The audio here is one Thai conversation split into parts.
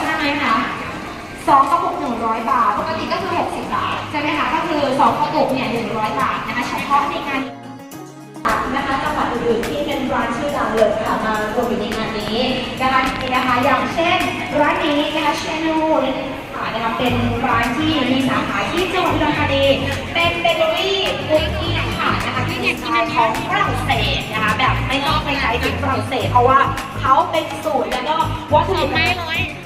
ชั่นไหมคะสองกระปุกหนึ่งร้อยบาท ปกติก็คือหกสิบบาทใช่ไหมคะ ก็คือสองกระปุกเนี่ยหนึ่งร้อยบาทนะคะ เฉพาะในงานนะคะจังหวัดอื่นๆที่เป็นร้านชื่อดังเลยค่ะมารวมอยู่ในงานนี้นะคะนี่นะคะอย่างเช่นร้านนี้นะคะเชนูนี่ค่ะนะคะเป็นร้านที่มีสาขาที่จังหวัดอุดรธานีเป็นเบเกอรี่คุกกี้ค่ะนะคะที่มีสไตล์ของฝรั่งเศสนะคะแบบไม่ต้องไปใช้ถึงฝรั่งเศสเพราะว่าเขาเป็นสูตรแล้วก็วัตถุดิบต้นตำ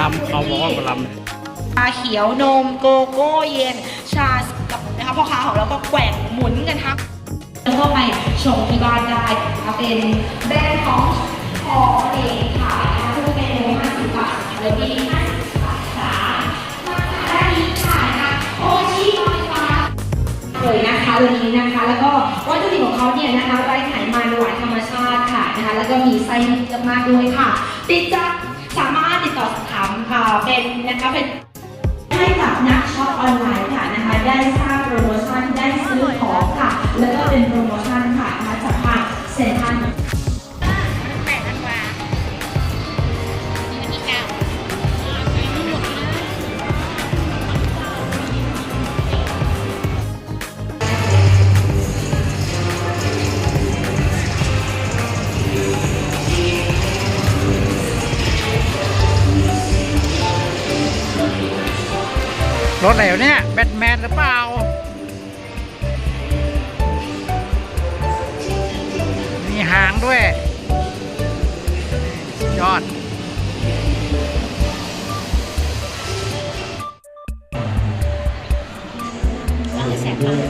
ลำเขาบอกว่าลำชาเขียวนมโกโก้เย็น ชากับนะคะพ่อค้าของเราก็แกว่งหมุนกันทั้งแล้วก็ไปชมที่บ้านได้นะคะเป็นแบรนด์ของพอเองค่ะนะคะทุกเมนู50บาทแล้วก็50บาทค่ะมาด้านนี้ค่ะนะคะโอชิลอยฟ้าเลยนะคะตัวนี้นะคะ แล้วก็วัตถุดิบของเขาเนี่ยนะคะไร้ไขมันหวานธรรมชาติค่ะนะคะ แล้วก็มีไส้เยอะมากด้วยค่ะ ติดจะสามารถ ติดต่อสอบถามค่ะเป็นนะคะเป็นให้กับนักช็อปออนไลน์ค่ะนะคะได้สร้างโปรโมชั่นได้ซื้อของค่ะ แล้วก็เป็นโปรโมชั่นค่ะนะจากทางเซ็นทรัล รถอะไรเนี่ยแบทแมนหรือเปล่า มีหางด้วยยอด แสงตา